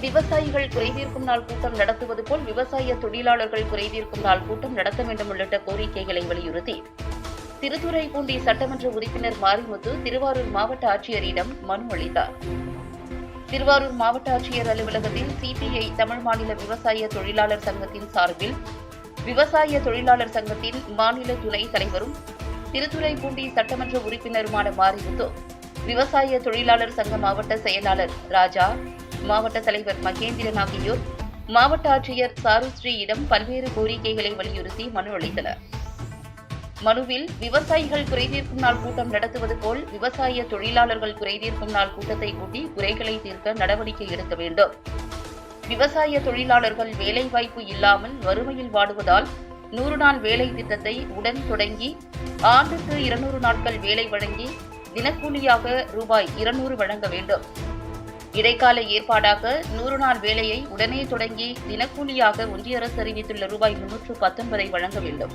விவசாயிகள் குறைதீர்க்கும் நாள் கூட்டம் நடத்துவது போல் விவசாய தொழிலாளர்கள் குறைதீர்க்கும் நாள் கூட்டம் நடத்த வேண்டும் உள்ளிட்ட கோரிக்கைகளை வலியுறுத்தி. திருத்துறைப்பூண்டி சட்டமன்ற உறுப்பினர் மாரிமுத்து திருவாரூர் மாவட்ட ஆட்சியரிடம் மனு அளித்தார். திருவாரூர் மாவட்ட ஆட்சியர் அலுவலகத்தில் சிபிஐ தமிழ் மாநில விவசாய தொழிலாளர் சங்கத்தின் சார்பில் விவசாய தொழிலாளர் சங்கத்தின் மாநில துணை தலைவரும் திருத்துறைப்பூண்டி சட்டமன்ற உறுப்பினருமான மாரிமுத்து விவசாய தொழிலாளர் சங்க மாவட்ட செயலாளர் ராஜா மாவட்ட தலைவர் மகேந்திரன் ஆகியோர் மாவட்ட ஆட்சியர் சாருஸ்ரீயிடம் பல்வேறு கோரிக்கைகளை வலியுறுத்தி மனு அளித்தனர். மனுவில் விவசாயிகள் குறைதீர்க்கும் நாள் கூட்டம் நடத்துவது போல் விவசாய தொழிலாளர்கள் குறைதீர்க்கும் நாள் கூட்டத்தை கூட்டி குறைகளை தீர்க்க நடவடிக்கை எடுக்க வேண்டும். விவசாய தொழிலாளர்கள் வேலைவாய்ப்பு இல்லாமல் வறுமையில் வாடுவதால் நூறு நாள் வேலை திட்டத்தை உடன் தொடங்கி ஆண்டுக்கு இருநூறு நாட்கள் வேலை வழங்கி தினக்கூலியாக ரூபாய் இருநூறு வழங்க வேண்டும். இடைக்கால ஏற்பாடாக நூறு நாள் வேலையை உடனே தொடங்கி தினக்கூலியாக ஒன்றிய அரசு அறிவித்துள்ள ரூபாய் முன்னூற்று பத்தொன்பதை வழங்க வேண்டும்.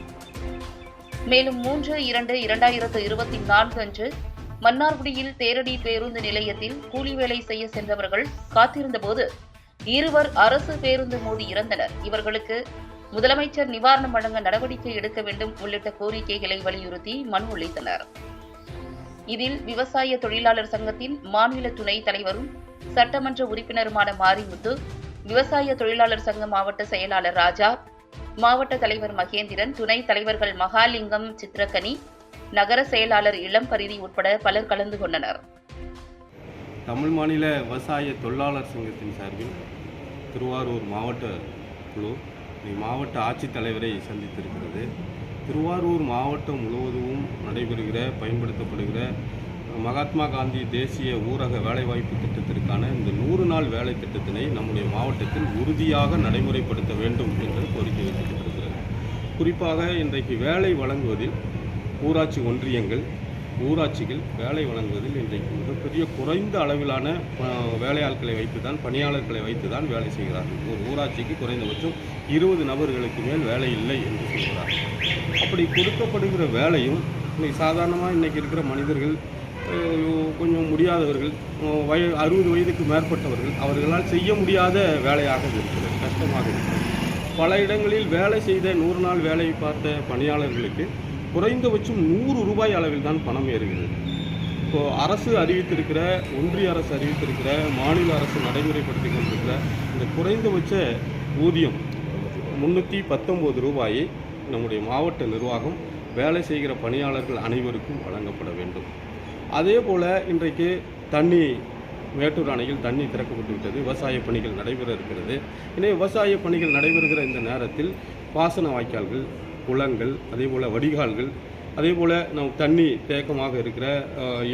மேலும் மூன்று இரண்டு இரண்டாயிரத்து இருபத்தி நான்கு அன்று மன்னார்குடியில் தேரடி பேருந்து நிலையத்தில் கூலி வேலை செய்ய சென்றவர்கள் காத்திருந்தபோது இருவர் அரசு பேருந்து மோதி இறந்தனர். இவர்களுக்கு முதலமைச்சர் நிவாரணம் வழங்க நடவடிக்கை எடுக்க வேண்டும் உள்ளிட்ட கோரிக்கைகளை வலியுறுத்தி மனு அளித்தனர். இதில் விவசாய தொழிலாளர் சங்கத்தின் மாநில துணைத் தலைவரும் சட்டமன்ற உறுப்பினருமான மாரிமுத்து விவசாய தொழிலாளர் சங்க மாவட்ட செயலாளர் ராஜா மாவட்ட தலைவர் மகேந்திரன் துணைத் தலைவர்கள் மகாலிங்கம் சித்திரக்கனி நகர செயலாளர் இளம் பரிதி உட்பட பலர் கலந்து கொண்டனர். தமிழ் மாநில விவசாய தொழிலாளர் சங்கத்தின் சார்பில் திருவாரூர் மாவட்ட குழு மாவட்ட ஆட்சித்தலைவரை சந்தித்திருக்கிறது. திருவாரூர் மாவட்டம் முழுவதும் நடைபெறுகிற பயன்படுத்தப்படுகிற மகாத்மா காந்தி தேசிய ஊரக வேலைவாய்ப்பு திட்டத்திற்கான இந்த நூறு நாள் வேலை திட்டத்தினை நம்முடைய மாவட்டத்தில் உறுதியாக நடைமுறைப்படுத்த வேண்டும் என்று கோரிக்கை வைக்கப்பட்டிருக்கிறது குறிப்பாக இன்றைக்கு வேலை வழங்குவதில் ஊராட்சி ஒன்றியங்கள் ஊராட்சிகள் வேலை வழங்குவதில் இன்றைக்கு மிகப்பெரிய குறைந்த அளவிலான வேலையாட்களை வைத்து தான் பணியாளர்களை வைத்து தான் வேலை செய்கிறார்கள். ஒரு ஊராட்சிக்கு குறைந்தபட்சம் இருபது நபர்களுக்கு மேல் வேலை இல்லை என்று சொல்கிறார்கள். அப்படி கொடுக்கப்படுகிற வேலையும் இன்னைக்கு சாதாரணமாக இன்றைக்கி இருக்கிற மனிதர்கள் கொஞ்சம் முடியாதவர்கள் வய அறுபது வயதுக்கு மேற்பட்டவர்கள் அவர்களால் செய்ய முடியாத வேலையாக இருக்கிறது கஷ்டமாக இருக்கிறது. பல இடங்களில் வேலை செய்த நூறு நாள் வேலை பார்த்த பணியாளர்களுக்கு குறைந்தபட்சம் நூறு ரூபாய் அளவில் தான் பணம் ஏறுகிறது. இப்போது அரசு அறிவித்திருக்கிற ஒன்றிய அரசு அறிவித்திருக்கிற மாநில அரசு நடைமுறைப்படுத்தி கொண்டிருக்கிற இந்த குறைந்தபட்ச ஊதியம் முந்நூற்றி பத்தொம்போது ரூபாயை நம்முடைய மாவட்ட நிர்வாகம் வேலை செய்கிற பணியாளர்கள் அனைவருக்கும் வழங்கப்பட வேண்டும். அதே போல் இன்றைக்கு தண்ணி மேட்டூர் அணையில் தண்ணி திறக்கப்பட்டு விட்டது. விவசாய பணிகள் நடைபெற இருக்கிறது. எனவே விவசாய பணிகள் நடைபெறுகிற இந்த நேரத்தில் பாசன வாய்க்கால்கள் குளங்கள் அதே போல் வடிகால்கள் அதே போல் நம் தண்ணி தேக்கமாக இருக்கிற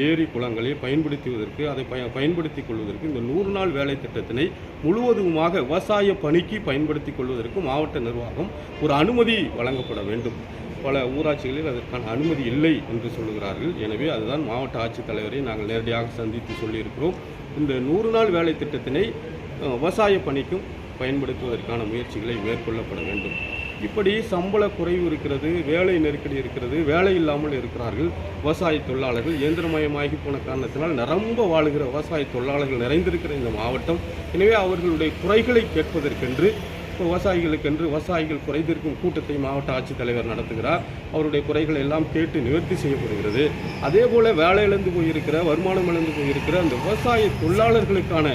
ஏரி குளங்களை பயன்படுத்துவதற்கு அதை பய பயன்படுத்திக் கொள்வதற்கு இந்த நூறு நாள் வேலை திட்டத்தினை முழுவதுமாக விவசாய பணிக்கு பயன்படுத்திக் கொள்வதற்கு மாவட்ட நிர்வாகம் ஒரு அனுமதி வழங்கப்பட வேண்டும். பல ஊராட்சிகளில் அதற்கான அனுமதி இல்லை என்று சொல்லுகிறார்கள். எனவே அதுதான் மாவட்ட ஆட்சித்தலைவரை நாங்கள் நேரடியாக சந்தித்து சொல்லியிருக்கிறோம். இந்த நூறு நாள் வேலை திட்டத்தினை விவசாய பணிக்கும் பயன்படுத்துவதற்கான முயற்சிகளை மேற்கொள்ளப்பட வேண்டும். இப்படி சம்பள குறைவு இருக்கிறது வேலை நெருக்கடி இருக்கிறது வேலை இல்லாமல் இருக்கிறார்கள் விவசாய தொழிலாளர்கள் இயந்திரமயமாகி போன காரணத்தினால் நிரம்ப வாழுகிற விவசாய தொழிலாளர்கள் நிறைந்திருக்கிற இந்த மாவட்டம். எனவே அவர்களுடைய குறைகளை கேட்பதற்கென்று இப்போ விவசாயிகளுக்கென்று விவசாயிகள் குறைந்திருக்கும் கூட்டத்தை மாவட்ட ஆட்சித்தலைவர் நடத்துகிறார். அவருடைய குறைகளை எல்லாம் கேட்டு நிவர்த்தி செய்யப்படுகிறது. அதே போல் வேலை இழந்து போயிருக்கிற வருமானம் இழந்து போயிருக்கிற அந்த விவசாய தொழிலாளர்களுக்கான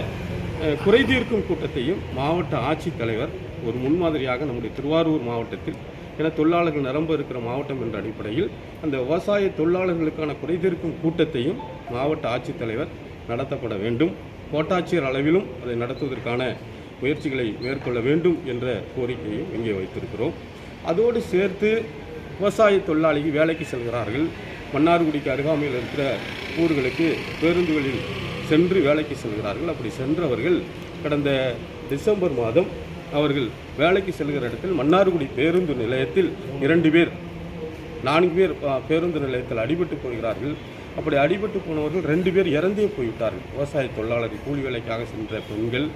குறை குறைதீர்க்கும் கூட்டத்தையும் மாவட்ட ஆட்சித்தலைவர் ஒரு முன்மாதிரியாக நம்முடைய திருவாரூர் மாவட்டத்தில் என தொழிலாளர்கள் நிரம்ப இருக்கிற மாவட்டம் என்ற அடிப்படையில் அந்த விவசாய தொழிலாளர்களுக்கான குறைதீர்க்கும் கூட்டத்தையும் மாவட்ட ஆட்சித்தலைவர் நடத்தப்பட வேண்டும். கோட்டாட்சியர் அளவிலும் அதை நடத்துவதற்கான முயற்சிகளை மேற்கொள்ள வேண்டும் என்ற கோரிக்கையும் இங்கே வைத்திருக்கிறோம். அதோடு சேர்த்து விவசாய தொழிலாளிகள் வேலைக்கு செல்கிறார்கள். மன்னார்குடிக்கு அருகாமையில் இருக்கிற ஊர்களுக்கு பேருந்துகளில் சென்று வேலைக்கு செல்கிறார்கள். அப்படி சென்றவர்கள் கடந்த டிசம்பர் மாதம் அவர்கள் வேலைக்கு செல்கிற இடத்தில் மன்னார்குடி பேருந்து நிலையத்தில் இரண்டு பேர் நான்கு பேர் பேருந்து நிலையத்தில் அடிபட்டு போகிறார்கள். அப்படி அடிபட்டு போனவர்கள் ரெண்டு பேர் இறந்தே போய்விட்டார்கள். விவசாய தொழிலாளர் கூலி வேலைக்காக சென்ற பெண்கள்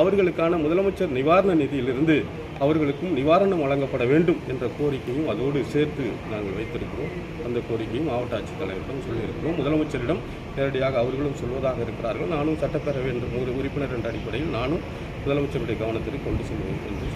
அவர்களுக்கான முதலமைச்சர் நிவாரண நிதியிலிருந்து அவர்களுக்கும் நிவாரணம் வழங்கப்பட வேண்டும் என்ற கோரிக்கையும் அதோடு சேர்த்து நாங்கள் வைத்திருக்கிறோம். அந்த கோரிக்கையும் மாவட்ட ஆட்சித்தலைவரிடம் சொல்லியிருக்கிறோம். முதலமைச்சரிடம் நேரடியாக அவர்களும் சொல்வதாக இருக்கிறார்கள். நானும் சட்டப்பேரவை என்ற ஒரு உறுப்பினர் என்ற அடிப்படையில் நானும் முதலமைச்சருடைய கவனத்திற்கு கொண்டு செல்வோம் என்று